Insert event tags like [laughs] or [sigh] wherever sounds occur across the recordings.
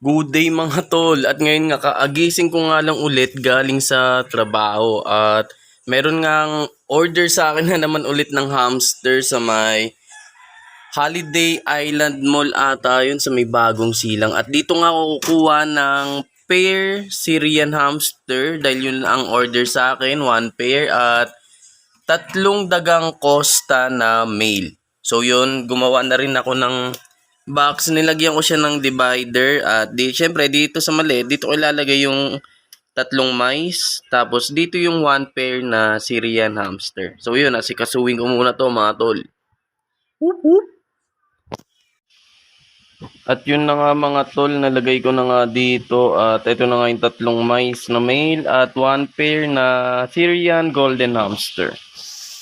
Good day mga tol. At ngayon nga kaagising ko nga lang ulit galing sa trabaho. At meron ngang order sa akin na naman ulit ng hamster sa may Holiday Island Mall ata yun sa may bagong silang. At dito nga ako kukuha ng pair Syrian hamster dahil yun ang order sa akin one pair at tatlong dagang Costa na male. So yun, gumawa na rin ako ng box. Nilagyan ko siya ng divider. At di, syempre, dito sa mali, dito ko ilalagay yung tatlong mice. Tapos dito yung one pair na Syrian hamster. So yun, asikasuhin ko muna to mga tol. Whoop, whoop. At yun na nga mga tol, nalagay ko na nga dito. At ito na nga yung tatlong mice na male at one pair na Syrian golden hamster.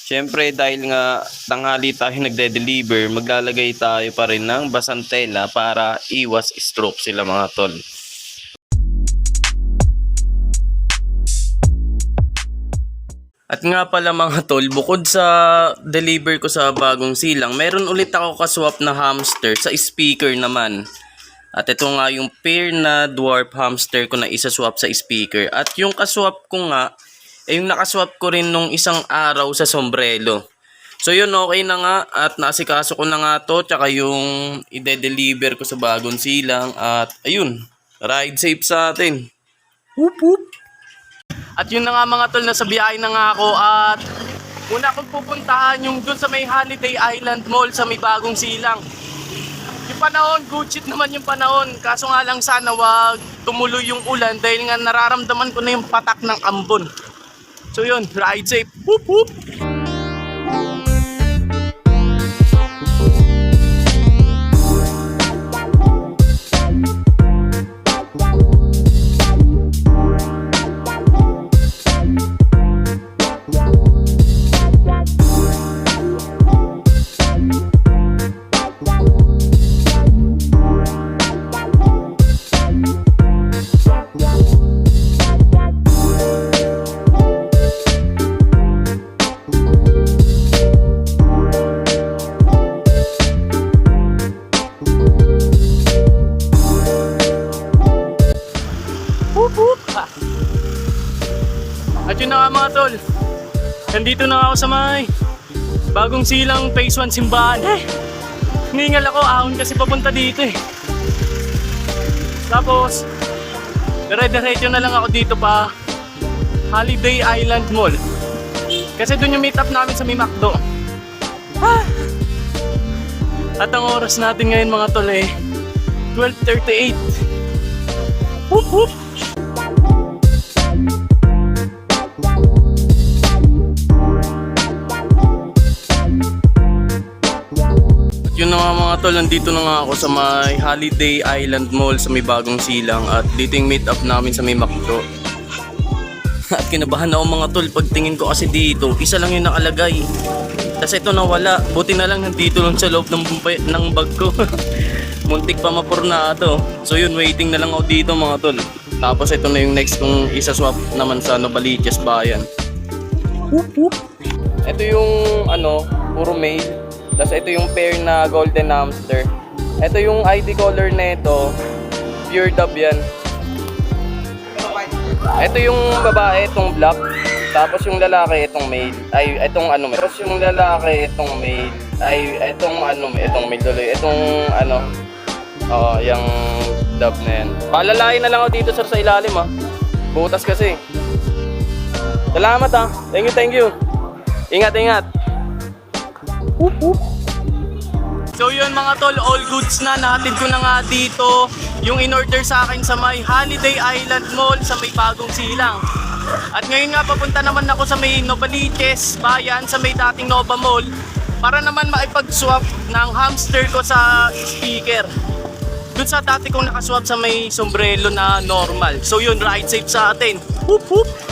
Siyempre dahil nga tanghali tayo nagde-deliver, maglalagay tayo pa rin ng basantela para iwas stroke sila mga tol. At nga pala mga tol, bukod sa deliver ko sa bagong silang, meron ulit ako kaswap na hamster sa speaker naman. At ito nga yung pair na dwarf hamster ko na isa-swap sa speaker. At yung kaswap ko nga, eh yung nakaswap ko rin nung isang araw sa sombrero. So yun, okay na nga at nasikaso ko na nga to tsaka yung ide-deliver ko sa bagong silang at ayun, ride safe sa atin. Whoop whoop. At yun na nga mga tol, nasa biyahe na nga ako at una kong pupuntahan yung dun sa may Holiday Island Mall sa may bagong silang. Yung panahon, shit naman yung panahon. Kaso nga lang sana wag tumuloy yung ulan dahil nga nararamdaman ko na yung patak ng ambon. So yun, ride safe. Whoop whoop. Nandito na ako sa may bagong silang phase 1 simbahan. Eh, hiningal ako ahon kasi papunta dito eh. Tapos, dire-diretso na lang ako dito pa Holiday Island Mall. Kasi doon yung meet up namin sa may McDo. Ah. At ang oras natin ngayon mga tol eh, 12.38. Whoop whoop! Yun na nga mga tol, nandito na nga ako sa may Holiday Island Mall sa may bagong silang at dito yung meet up namin sa may Makto. [laughs] At kinabahan ako mga tol, pagtingin ko kasi dito, isa lang yung nakalagay. Tapos ito nawala, buti na lang nandito lang sa loob ng, ng bag ko. [laughs] Muntik pa mapurnado. So yun, waiting na lang ako dito mga tol. Tapos ito na yung next kong isa-swap naman sa Novaliches Bayan. Ito yung ano, puro male. Tapos ito yung pair na golden hamster. Ito yung ID color nito, pure dub yan. Ito yung babae, itong black. Tapos yung lalaki, itong male. Ay, itong ano, tapos yung lalaki, itong male. Ay, itong ano, itong male tuloy. Itong ano, oo, yung dub na yan. Palalain na lang ako dito sir sa ilalim ah. Butas kasi. Salamat ah. Thank you, thank you. Ingat, ingat. Whoop, whoop. So yun mga tol, all goods na. Nahatid ko na nga dito yung in-order sa akin sa may Holiday Island Mall sa may bagong silang. At ngayon nga papunta naman ako sa may Novaliches Bayan sa may dating Nova Mall para naman maipag-swap ng hamster ko sa speaker. Doon sa dati kong nakaswap sa may sombrero na normal. So yun, ride safe sa atin. Whoop whoop!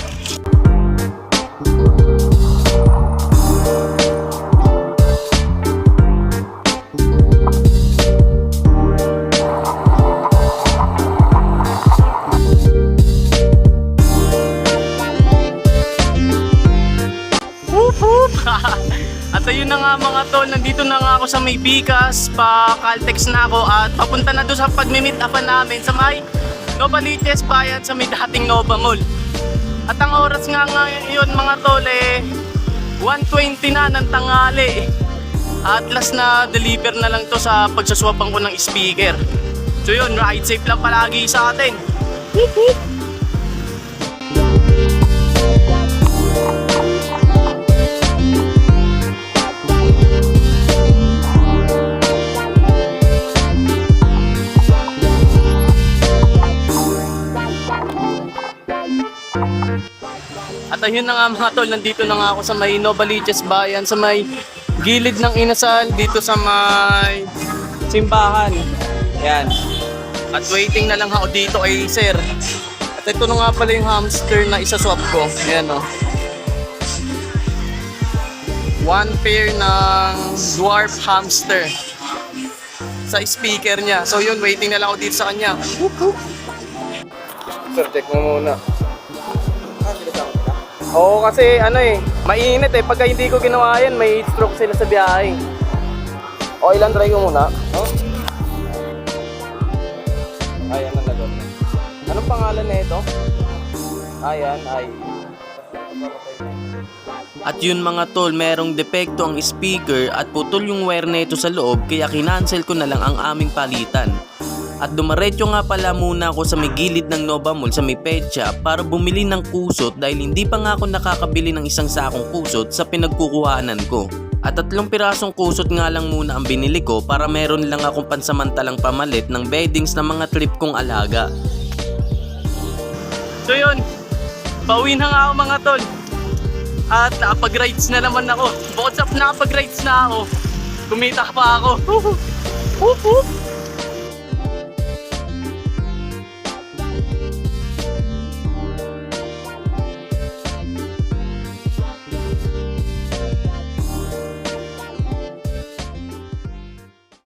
Ako sa may Bicas, pa Caltex na ako at papunta na doon sa pagmi-meet upan namin sa may Nova Liches Bayan sa may dating Nova Mall. At ang oras nga ngayon mga tol eh 1.20 na ng tanghali. At last na deliver na lang to sa pagsaswapang ko ng speaker. So yun, ride safe lang palagi sa atin. At ayun na nga mga tol, nandito na nga ako sa may Novaliches Bayan, sa may gilid ng inasal, dito sa may simbahan. Yan. At waiting na lang ako dito kay sir. At ito na nga pala yung hamster na isaswap ko. Ayan o. One pair ng dwarf hamster sa speaker niya. So yun, waiting na lang ako dito sa kanya. Sir, check mo muna. Oo, kasi ano eh, mainit eh. Pagka hindi ko ginawa yan, may heat stroke sila sa biyahe. Okay lang, try ko muna. Oh. Ayan ang lagot. Anong pangalan na ito? Ayan, ay. At yun mga tol, merong depekto ang speaker at putol yung wire nito sa loob kaya kinancel ko na lang ang aming palitan. At dumaretso nga pala muna ako sa may gilid ng Nova Mall sa may pet shop para bumili ng kusot dahil hindi pa nga ako nakakabili ng isang sakong kusot sa pinagkukuhanan ko. At tatlong pirasong kusot nga lang muna ang binili ko para meron lang akong pansamantalang pamalit ng beddings ng mga trip kong alaga. So yun, pauwi na nga ako mga tol. At nakapag-rides na naman ako. Bukod sa nakapag-rides na ako, kumita pa ako. Whoop, whoop.